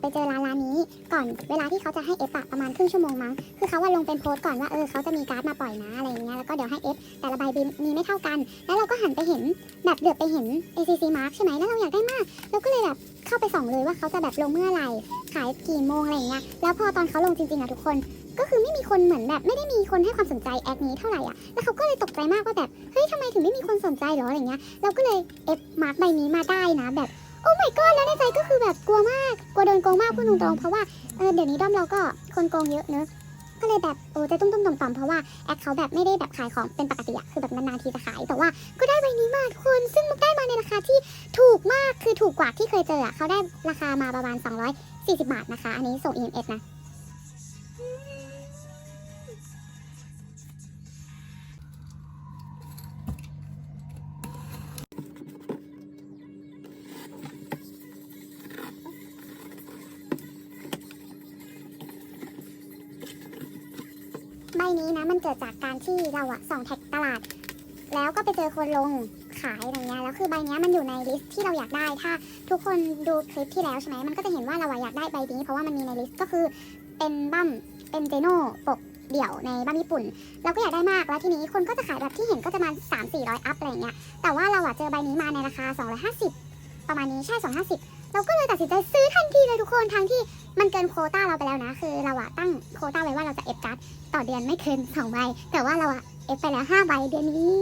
ไปเจอร้านร้านนี้ ก่อนเวลาที่เขาจะให้เอฟอะประมาณครึ่งชั่วโมงมั้งคือเขาว่าลงเป็นโพสต์ก่อนว่าเออเขาจะมีการ์ดมาปล่อยนะอะไรอย่างเงี้ยแล้วก็เดี๋ยวให้เอฟแต่ละใบบินมีไม่เท่ากัน แล้วเราก็หันไปเห็นแบบเดือบไปเห็น ACC Mark ใช่ไหมแล้วเราอยากได้มากเราก็เลยแบบเข้าไปส่องเลยว่าเขาจะแบบลงเมื่อไหร่ขายกี่โมงอะไรอย่างเงี้ยแล้วพอตอนเขาลงจริงๆอะทุกคน ก็คือไม่มีคนเหมือนแบบไม่ได้มีคนให้ความสนใจแอดนี้เท่าไหร่อะแล้วเขาก็เลยตกใจมากว่าแบบเฮ้ยทำไมถึงไม่มีคนสนใจหรออะไรเงี้ยเราก็เลยเอฟมาร์กใบนี้มาได้นะแบบ โอ้ my god แล้วในใจก็คือแบบกลัวมาก กลัวโดนโกงมากพูดตรงๆเพราะว่าเออเดี๋ยวนี้ด้อมเราก็คนโกงเยอะเนอะก็เลยแบบโอ้ใจตุ้มๆต่อมๆเพราะว่าแอคเขาแบบไม่ได้แบบขายของเป็นปกติอะคือแบบนานๆทีจะขายแต่ว่าก็ได้ใบนี้มาทุกคนซึ่งมุกได้มาในราคาที่ถูกมากคือถูกกว่าที่เคยเจออะเขาได้ราคามาประมาณ 240 บาทนะคะ อันนี้ส่ง EMS นะ นี้นะมันเกิดจากการที่เราอะส่องแท็กตลาด แล้วก็ไปเจอคนลงขายอะไรเงี้ยแล้วคือใบเนี้ยมันอยู่ในลิสต์ที่เราอยากได้ถ้าทุกคนดูคลิปที่แล้วใช่ไหมมันก็จะเห็นว่าเราอยากได้ใบนี้ เพราะว่ามันมีในลิสต์ก็คือเป็นบั้มเป็นเจโน่ปกเดี่ยวในบั้มญี่ปุ่น เราก็อยากได้มากแล้วทีนี้คนก็จะขายแบบที่เห็นก็จะมา 3 4 0 0 อัพอะไรเงี้ยแต่ว่าเราอะเจอใบนี้มาในราคา 250 ประมาณนี้ใช่ 250 เราก็เลยตัดสินใจซื้อทันทีเลยทุกคนทั้งที่ มันเกินโควต้าเราไปแล้วนะ คือเราอะตั้งโควต้าไว้ว่าเราจะเอฟการ์ดต่อเดือนไม่เกินสองใบแต่ว่าเราอะเอฟไปแล้วห้าใบเดือนนี้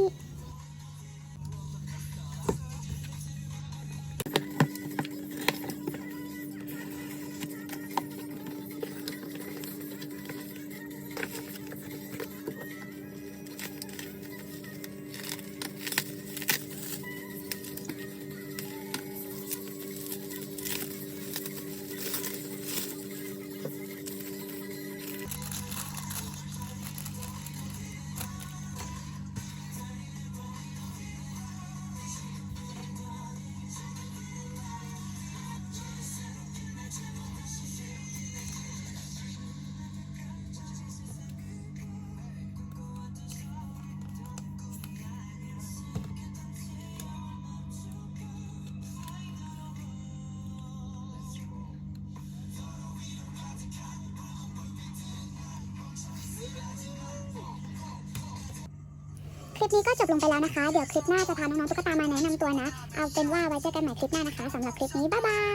คลิปนี้ก็จบลงไปแล้วนะคะ เดี๋ยวคลิปหน้าจะพาน้องๆตุ๊กตามาแนะนำตัวนะ เอาเป็นว่าไว้เจอกันใหม่คลิปหน้านะคะสำหรับคลิปนี้ บ๊ายบาย